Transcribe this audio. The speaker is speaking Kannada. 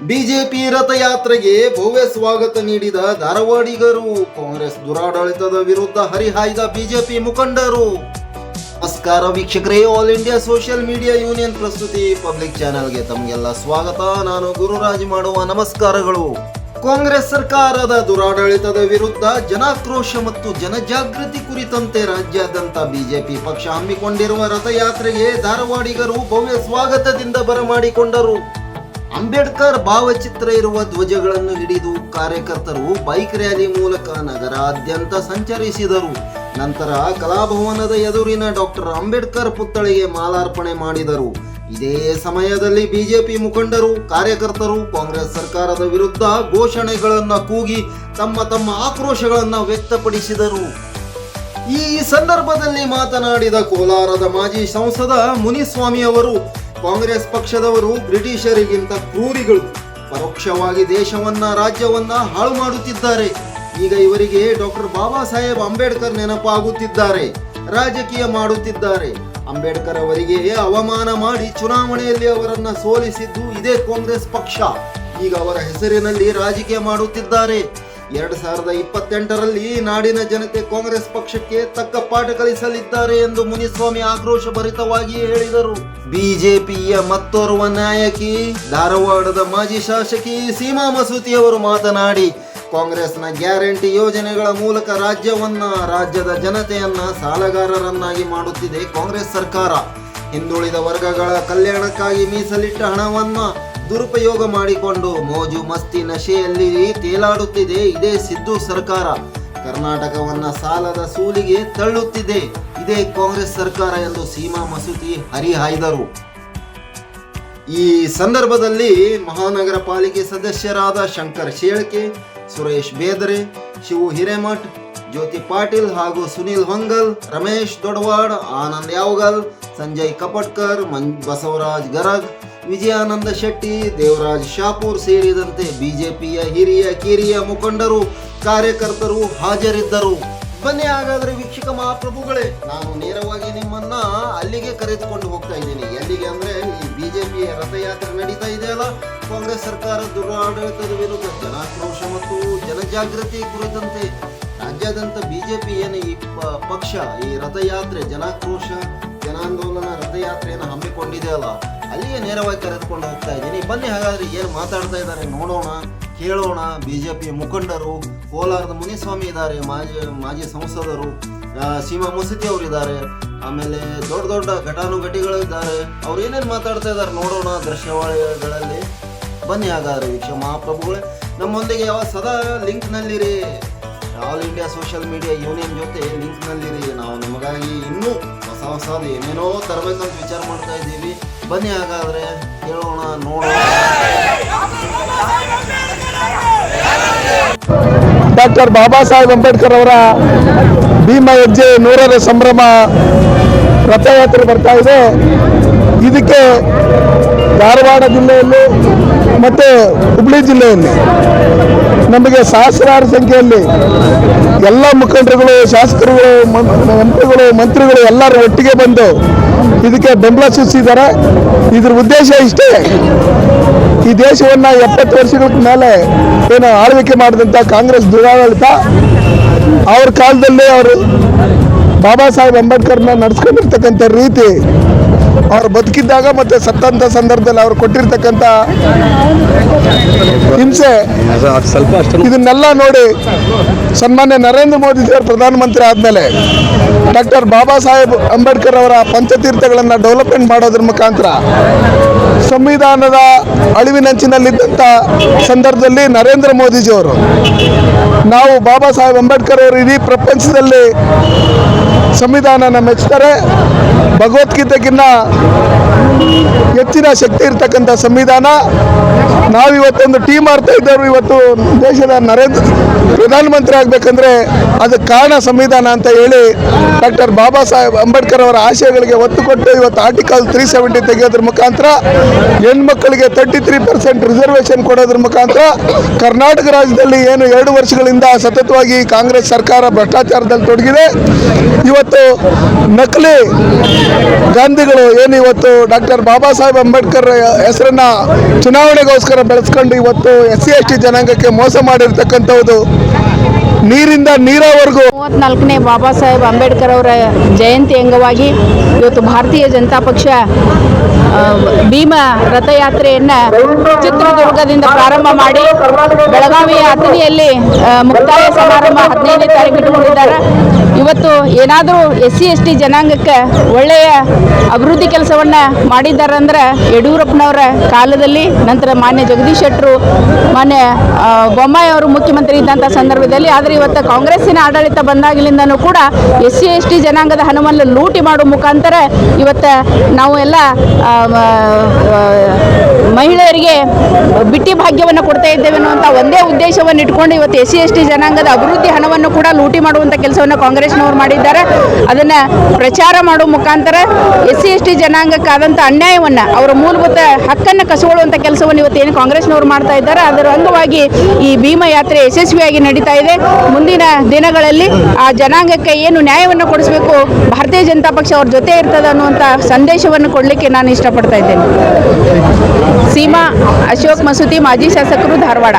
ಬಿಜೆಪಿ ರಥಯಾತ್ರೆಗೆ ಭವ್ಯ ಸ್ವಾಗತ ನೀಡಿದ ಧಾರವಾಡಿಗರು, ಕಾಂಗ್ರೆಸ್ ದುರಾಡಳಿತದ ವಿರುದ್ಧ ಹರಿಹಾಯ್ದ ಬಿಜೆಪಿ ಮುಖಂಡರು. ನಮಸ್ಕಾರ ವೀಕ್ಷಕರೇ, all India social media union ಪ್ರಸ್ತುತಿ ಪಬ್ಲಿಕ್ ಚಾನೆಲ್ಗೆ ತಮಗೆಲ್ಲ ಸ್ವಾಗತ. ನಾನು ಗುರುರಾಜ್ ಮಾಡುವ ನಮಸ್ಕಾರಗಳು. ಕಾಂಗ್ರೆಸ್ ಸರ್ಕಾರದ ದುರಾಡಳಿತದ ವಿರುದ್ಧ ಜನಾಕ್ರೋಶ ಮತ್ತು ಜನಜಾಗೃತಿ ಕುರಿತಂತೆ ರಾಜ್ಯಾದ್ಯಂತ ಬಿಜೆಪಿ ಪಕ್ಷ ಹಮ್ಮಿಕೊಂಡಿರುವ ರಥಯಾತ್ರೆಗೆ ಧಾರವಾಡಿಗರು ಭವ್ಯ ಸ್ವಾಗತದಿಂದ ಬರಮಾಡಿಕೊಂಡರು. ಅಂಬೇಡ್ಕರ್ ಭಾವಚಿತ್ರ ಇರುವ ಧ್ವಜಗಳನ್ನು ಹಿಡಿದು ಕಾರ್ಯಕರ್ತರು ಬೈಕ್ ರ್ಯಾಲಿ ಮೂಲಕ ನಗರಾದ್ಯಂತ ಸಂಚರಿಸಿದರು. ನಂತರ ಕಲಾಭವನದ ಎದುರಿನ ಡಾಕ್ಟರ್ ಅಂಬೇಡ್ಕರ್ ಪುತ್ಥಳಿಗೆ ಮಾಲಾರ್ಪಣೆ ಮಾಡಿದರು. ಇದೇ ಸಮಯದಲ್ಲಿ ಬಿಜೆಪಿ ಮುಖಂಡರು, ಕಾರ್ಯಕರ್ತರು, ಕಾಂಗ್ರೆಸ್ ಸರ್ಕಾರದ ವಿರುದ್ಧ ಘೋಷಣೆಗಳನ್ನು ಕೂಗಿ ತಮ್ಮ ತಮ್ಮ ಆಕ್ರೋಶಗಳನ್ನು ವ್ಯಕ್ತಪಡಿಸಿದರು. ಈ ಸಂದರ್ಭದಲ್ಲಿ ಮಾತನಾಡಿದ ಕೋಲಾರದ ಮಾಜಿ ಸಂಸದ ಮುನಿಸ್ವಾಮಿ ಅವರು ಕಾಂಗ್ರೆಸ್ ಪಕ್ಷದವರು ಬ್ರಿಟಿಷರಿಗಿಂತ ಕ್ರೂರಿಗಳು. ಪರೋಕ್ಷವಾಗಿ ದೇಶವನ್ನ, ರಾಜ್ಯವನ್ನ ಹಾಳು ಮಾಡುತ್ತಿದ್ದಾರೆ. ಈಗ ಇವರಿಗೆ ಡಾಕ್ಟರ್ ಬಾಬಾ ಸಾಹೇಬ್ ಅಂಬೇಡ್ಕರ್ ನೆನಪಾಗುತ್ತಿದ್ದಾರೆ. ರಾಜಕೀಯ ಮಾಡುತ್ತಿದ್ದಾರೆ. ಅಂಬೇಡ್ಕರ್ ಅವರಿಗೆ ಅವಮಾನ ಮಾಡಿ ಚುನಾವಣೆಯಲ್ಲಿ ಅವರನ್ನ ಸೋಲಿಸಿದ್ದು ಇದೇ ಕಾಂಗ್ರೆಸ್ ಪಕ್ಷ. ಈಗ ಅವರ ಹೆಸರಿನಲ್ಲಿ ರಾಜಕೀಯ ಮಾಡುತ್ತಿದ್ದಾರೆ. ಎರಡ್ ಸಾವಿರದ ಇಪ್ಪತ್ತೆಂಟರಲ್ಲಿ ನಾಡಿನ ಜನತೆ ಕಾಂಗ್ರೆಸ್ ಪಕ್ಷಕ್ಕೆ ತಕ್ಕ ಪಾಠ ಕಲಿಸಲಿದ್ದಾರೆ ಎಂದು ಮುನಿಸ್ವಾಮಿ ಆಕ್ರೋಶ ಭರಿತವಾಗಿ ಹೇಳಿದರು. ಬಿಜೆಪಿಯ ಮತ್ತೋರ್ವ ನಾಯಕಿ, ಧಾರವಾಡದ ಮಾಜಿ ಶಾಸಕಿ ಸೀಮಾ ಮಸೂತಿ ಅವರು ಮಾತನಾಡಿ, ಕಾಂಗ್ರೆಸ್ನ ಗ್ಯಾರಂಟಿ ಯೋಜನೆಗಳ ಮೂಲಕ ರಾಜ್ಯವನ್ನ, ರಾಜ್ಯದ ಜನತೆಯನ್ನ ಸಾಲಗಾರರನ್ನಾಗಿ ಮಾಡುತ್ತಿದೆ ಕಾಂಗ್ರೆಸ್ ಸರ್ಕಾರ. ಹಿಂದುಳಿದ ವರ್ಗಗಳ ಕಲ್ಯಾಣಕ್ಕಾಗಿ ಮೀಸಲಿಟ್ಟ ಹಣವನ್ನ ದುರುಪಯೋಗ ಮಾಡಿಕೊಂಡು ಮೋಜು ಮಸ್ತಿ ನಶೆಯಲ್ಲಿ ತೇಲಾಡುತ್ತಿದೆ. ಇದೇ ಸಿದ್ದು ಸರ್ಕಾರ. ಕರ್ನಾಟಕವನ್ನ ಸಾಲದ ಸೂಲಿಗೆ ತಳ್ಳುತ್ತಿದೆ. ಇದೇ ಕಾಂಗ್ರೆಸ್ ಸರ್ಕಾರ ಎಂದು ಸೀಮಾ ಮಸೂತಿ ಹರಿಹಾಯ್ದರು. ಈ ಸಂದರ್ಭದಲ್ಲಿ ಮಹಾನಗರ ಪಾಲಿಕೆ ಸದಸ್ಯರಾದ ಶಂಕರ್ ಶೇಳ್ಕೆ, ಸುರೇಶ್ ಬೇದರೆ, ಶಿವು ಹಿರೇಮಠ್ ಜ್ಯೋತಿ ಪಾಟೀಲ್ ಹಾಗೂ ಸುನೀಲ್ ಹೊಂಗಲ್, ರಮೇಶ್ ದೊಡವಾಡ್, ಆನಂದ್ ಯಾವಗಲ್, ಸಂಜಯ್ ಕಪಟ್ಕರ್ ಬಸವರಾಜ್ ಗರಗ್, ವಿಜಯಾನಂದ ಶೆಟ್ಟಿ, ದೇವರಾಜ್ ಶಾಪೂರ್ ಸೇರಿದಂತೆ ಬಿಜೆಪಿಯ ಹಿರಿಯ, ಕಿರಿಯ ಮುಖಂಡರು, ಕಾರ್ಯಕರ್ತರು ಹಾಜರಿದ್ದರು. ಬನ್ನಿ ಹಾಗಾದ್ರೆ ವೀಕ್ಷಕ ಮಹಾಪ್ರಭುಗಳೇ, ನಾನು ನೇರವಾಗಿ ನಿಮ್ಮನ್ನ ಅಲ್ಲಿಗೆ ಕರೆದುಕೊಂಡು ಹೋಗ್ತಾ ಇದ್ದೀನಿ. ಎಲ್ಲಿಗೆ ಅಂದ್ರೆ ಈ ಬಿಜೆಪಿ ರಥಯಾತ್ರೆ ನಡೀತಾ ಇದೆಯಲ್ಲ ಕಾಂಗ್ರೆಸ್ ಸರ್ಕಾರ ದುರಾಡಳಿತದ ವಿರುದ್ಧ ಜನಾಕ್ರೋಶ ಮತ್ತು ಜನಜಾಗೃತಿ ಕುರಿತಂತೆ ರಾಜ್ಯಾದ್ಯಂತ ಬಿಜೆಪಿ ಏನು ಈ ಪ- ಪಕ್ಷ, ಈ ರಥಯಾತ್ರೆ, ಜನಾಕ್ರೋಶ, ಜನಾಂದೋಲನ, ರಥಯಾತ್ರೆಯನ್ನು ಹಮ್ಮಿಕೊಂಡಿದೆಯಲ್ಲ ಅಲ್ಲಿಗೆ ನೇರವಾಗಿ ಕರೆದುಕೊಂಡು ಹೋಗ್ತಾ ಇದ್ದೀನಿ. ಬನ್ನಿ, ಹಾಗಾದ್ರೆ ಏನು ಮಾತಾಡ್ತಾ ಇದ್ದಾರೆ ನೋಡೋಣ, ಕೇಳೋಣ. ಬಿ ಜೆ ಪಿ ಮುಖಂಡರು, ಕೋಲಾರದ ಮುನಿಸ್ವಾಮಿ ಇದ್ದಾರೆ, ಮಾಜಿ ಮಾಜಿ ಸಂಸದರು ಸೀಮಾ ಮಸೂತಿ ಅವರು ಇದ್ದಾರೆ. ಆಮೇಲೆ ದೊಡ್ಡ ದೊಡ್ಡ ಘಟಾನುಘಟಿಗಳು ಇದ್ದಾರೆ. ಅವ್ರು ಏನೇನು ಮಾತಾಡ್ತಾ ಇದ್ದಾರೆ ನೋಡೋಣ ದೃಶ್ಯಾವಳಿಗಳಲ್ಲಿ. ಬನ್ನಿ, ಹಾಗಾದರೆ ವೀಕ್ಷ ಮಹಾಪ್ರಭುಗಳೇ. ನಮ್ಮೊಂದಿಗೆ ಯಾವ ಸದಾ ಲಿಂಕ್ನಲ್ಲಿರಿ. All India social media union ಜೊತೆ ಲಿಂಕ್ನಲ್ಲಿರಿ ನಾವು ನಿಮಗಾಗಿ ಇನ್ನೂ ಹೊಸ ಹೊಸದು ಏನೇನೋ ತರಬೇಕಂತ ವಿಚಾರ ಮಾಡ್ತಾ ಇದ್ದೀವಿ. ಬನ್ನಿ ಹಾಗಾದ್ರೆ ಕೇಳೋಣ, ನೋಡೋಣ. ಡಾಕ್ಟರ್ ಬಾಬಾ ಸಾಹೇಬ್ ಅಂಬೇಡ್ಕರ್ ಅವರ ಭೀಮ ಹೆಜ್ಜೆ ನೂರರ ಸಂಭ್ರಮ ರಥಯಾತ್ರೆ ಬರ್ತಾ ಇದೆ. ಇದಕ್ಕೆ ಧಾರವಾಡ ಜಿಲ್ಲೆಯಲ್ಲಿ ಮತ್ತು ಹುಬ್ಳಿ ಜಿಲ್ಲೆಯಲ್ಲಿ ನಮಗೆ ಸಹಸ್ರಾರು ಸಂಖ್ಯೆಯಲ್ಲಿ ಎಲ್ಲ ಮುಖಂಡರುಗಳು, ಶಾಸಕರುಗಳು ಎಂ ಪಿಗಳು ಮಂತ್ರಿಗಳು ಎಲ್ಲರೂ ಒಟ್ಟಿಗೆ ಬಂದು ಇದಕ್ಕೆ ಬೆಂಬಲ ಸೂಚಿಸಿದ್ದಾರೆ. ಇದ್ರ ಉದ್ದೇಶ ಇಷ್ಟೇ. ಈ ದೇಶವನ್ನು ಎಪ್ಪತ್ತು ವರ್ಷಗಳ ಮೇಲೆ ಏನು ಆಳ್ವಿಕೆ ಮಾಡಿದಂಥ ಕಾಂಗ್ರೆಸ್ ದುರಾಡಳಿತ, ಅವ್ರ ಕಾಲದಲ್ಲಿ ಅವರು ಬಾಬಾ ಸಾಹೇಬ್ ಅಂಬೇಡ್ಕರ್ನ ನಡೆಸ್ಕೊಂಡಿರ್ತಕ್ಕಂಥ ರೀತಿ ಅವ್ರು ಬದುಕಿದ್ದಾಗ ಮತ್ತೆ ಸತ್ತಂತ ಸಂದರ್ಭದಲ್ಲಿ ಅವ್ರು ಕೊಟ್ಟಿರ್ತಕ್ಕಂಥ ಹಿಂಸೆ, ಇದನ್ನೆಲ್ಲ ನೋಡಿ ಸನ್ಮಾನ್ಯ ನರೇಂದ್ರ ಮೋದಿ ಅವರು ಪ್ರಧಾನಮಂತ್ರಿ ಆದಮೇಲೆ ಡಾಕ್ಟರ್ ಬಾಬಾ ಸಾಹೇಬ್ ಅಂಬೇಡ್ಕರ್ ಅವರ ಪಂಚತೀರ್ಥಗಳನ್ನು ಡೆವಲಪ್ಮೆಂಟ್ ಮಾಡೋದ್ರ ಮುಖಾಂತರ ಸಂವಿಧಾನದ ಅಳಿವಿನಂಚಿನಲ್ಲಿದ್ದಂಥ ಸಂದರ್ಭದಲ್ಲಿ ನರೇಂದ್ರ ಮೋದಿಜಿಯವರು ನಾವು ಬಾಬಾ ಸಾಹೇಬ್ ಅಂಬೇಡ್ಕರ್ ಅವರು ಇಡೀ ಪ್ರಪಂಚದಲ್ಲಿ ಸಂವಿಧಾನನ ಮೆಚ್ತಾರೆ ಭಗವದ್ಗೀತೆಗಿನ್ನ ಹೆಚ್ಚಿನ ಶಕ್ತಿ ಇರ್ತಕ್ಕಂಥ ಸಂವಿಧಾನ. ನಾವಿವತ್ತೊಂದು ಟೀಮ್ ಮಾಡ್ತಾ ಇದ್ದವರು ಇವತ್ತು ದೇಶದ ನರೇಂದ್ರ ಪ್ರಧಾನಮಂತ್ರಿ ಆಗಬೇಕಂದ್ರೆ ಅದಕ್ಕೆ ಕಾರಣ ಸಂವಿಧಾನ ಅಂತ ಹೇಳಿ ಡಾಕ್ಟರ್ ಬಾಬಾ ಸಾಹೇಬ್ ಅಂಬೇಡ್ಕರ್ ಅವರ ಆಶಯಗಳಿಗೆ ಒತ್ತು ಕೊಟ್ಟು ಇವತ್ತು ಆರ್ಟಿಕಲ್ ತ್ರೀ ಸೆವೆಂಟಿ ತೆಗೆಯೋದ್ರ ಮುಖಾಂತರ ಹೆಣ್ಮಕ್ಕಳಿಗೆ ತರ್ಟಿ ತ್ರೀ ಪರ್ಸೆಂಟ್ ರಿಸರ್ವೇಷನ್ ಕೊಡೋದ್ರ ಮುಖಾಂತರ ಕರ್ನಾಟಕ ರಾಜ್ಯದಲ್ಲಿ ಏನು ಎರಡು ವರ್ಷಗಳಿಂದ ಸತತವಾಗಿ ಕಾಂಗ್ರೆಸ್ ಸರ್ಕಾರ ಭ್ರಷ್ಟಾಚಾರದಲ್ಲಿ ತೊಡಗಿದೆ. ಇವತ್ತು ನಕಲಿ ಗಾಂಧಿಗಳು ಏನು ಇವತ್ತು ಡಾಕ್ಟರ್ ಬಾಬಾ ಸಾಹೇಬ್ ಅಂಬೇಡ್ಕರ್ ಹೆಸರನ್ನ ಚುನಾವಣೆಗೋಸ್ಕರ ಬೆಳೆಸ್ಕೊಂಡು ಇವತ್ತು ಎಸ್ ಸಿ ಎಸ್ ಟಿ ಜನಾಂಗಕ್ಕೆ ಮೋಸ ಮಾಡಿರ್ತಕ್ಕಂಥದ್ದು ನೀರಿಂದ ನೀರವರೆಗೂ ಮೂವತ್ನಾಲ್ಕನೇ ಬಾಬಾ ಸಾಹೇಬ್ ಅಂಬೇಡ್ಕರ್ ಅವರ ಜಯಂತಿ ಅಂಗವಾಗಿ ಇವತ್ತು ಭಾರತೀಯ ಜನತಾ ಪಕ್ಷ ಭೀಮ ರಥಯಾತ್ರೆಯನ್ನು ಚಿತ್ರದುರ್ಗದಿಂದ ಪ್ರಾರಂಭ ಮಾಡಿ ಬೆಳಗಾವಿಯ ಅತಿಥಿಯಲ್ಲಿ ಮುಕ್ತಾಯ ಸಮಾರಂಭ ಹದಿನೈದನೇ ತಾರೀಕು ಇಟ್ಟುಕೊಂಡಿದ್ದಾರೆ ಇವತ್ತು ಏನಾದರೂ ಎಸ್ ಸಿ ಎಸ್ ಟಿ ಜನಾಂಗಕ್ಕೆ ಒಳ್ಳೆಯ ಅಭಿವೃದ್ಧಿ ಕೆಲಸವನ್ನು ಮಾಡಿದ್ದಾರೆ ಅಂದ್ರೆ ಯಡಿಯೂರಪ್ಪನವರ ಕಾಲದಲ್ಲಿ, ನಂತರ ಮಾನ್ಯ ಜಗದೀಶ್ ಶೆಟ್ಟರು, ಮಾನ್ಯ ಬೊಮ್ಮಾಯಿ ಅವರು ಮುಖ್ಯಮಂತ್ರಿ ಇದ್ದಂಥ ಸಂದರ್ಭದಲ್ಲಿ, ಆದರೆ ಇವತ್ತು ಕಾಂಗ್ರೆಸ್ಸಿನ ಆಡಳಿತ ಬಂದಾಗಲಿಂದನೂ ಕೂಡ ಎಸ್ ಸಿ ಎಸ್ ಟಿ ಜನಾಂಗದ ಹಣವನ್ನು ಲೂಟಿ ಮಾಡುವ ಮುಖಾಂತರ ಇವತ್ತು ನಾವು ಎಲ್ಲ ಮಹಿಳೆಯರಿಗೆ ಬಿಟ್ಟಿ ಭಾಗ್ಯವನ್ನು ಕೊಡ್ತಾ ಇದ್ದೇವೆ ಅನ್ನುವಂಥ ಒಂದೇ ಉದ್ದೇಶವನ್ನು ಇಟ್ಕೊಂಡು ಇವತ್ತು ಎಸ್ ಸಿ, ಎಸ್ ಟಿ ಜನಾಂಗದ ಅಭಿವೃದ್ಧಿ ಹಣವನ್ನು ಕೂಡ ಲೂಟಿ ಮಾಡುವಂಥ ಕೆಲಸವನ್ನು ಕಾಂಗ್ರೆಸ್ನವರು ಮಾಡಿದ್ದಾರೆ. ಅದನ್ನು ಪ್ರಚಾರ ಮಾಡುವ ಮುಖಾಂತರ ಎಸ್ ಸಿ, ಎಸ್ ಟಿ ಜನಾಂಗಕ್ಕಾದಂಥ ಅನ್ಯಾಯವನ್ನು, ಅವರ ಮೂಲಭೂತ ಹಕ್ಕನ್ನು ಕಸಗೊಳ್ಳುವಂಥ ಕೆಲಸವನ್ನು ಇವತ್ತು ಏನು ಕಾಂಗ್ರೆಸ್ನವರು ಮಾಡ್ತಾ ಇದ್ದಾರೆ. ಅದರ ಅಂಗವಾಗಿ ಈ ಭೀಮ ಯಾತ್ರೆ ಯಶಸ್ವಿಯಾಗಿ ನಡೀತಾ ಇದೆ. ಮುಂದಿನ ದಿನಗಳಲ್ಲಿ ಆ ಜನಾಂಗಕ್ಕೆ ಏನು ನ್ಯಾಯವನ್ನು ಕೊಡಿಸಬೇಕು, ಭಾರತೀಯ ಜನತಾ ಪಕ್ಷ ಅವ್ರ ಜೊತೆ ಇರ್ತದೆ ಅನ್ನುವಂಥ ಸಂದೇಶವನ್ನು ಕೊಡಲಿಕ್ಕೆ ನಾನು ಇಷ್ಟಪಡ್ತಾ ಇದ್ದೇನೆ. ಸೀಮಾ ಅಶೋಕ್ ಮಸೂತಿ ಮಾಜಿ ಶಾಸಕರು ಧಾರವಾಡ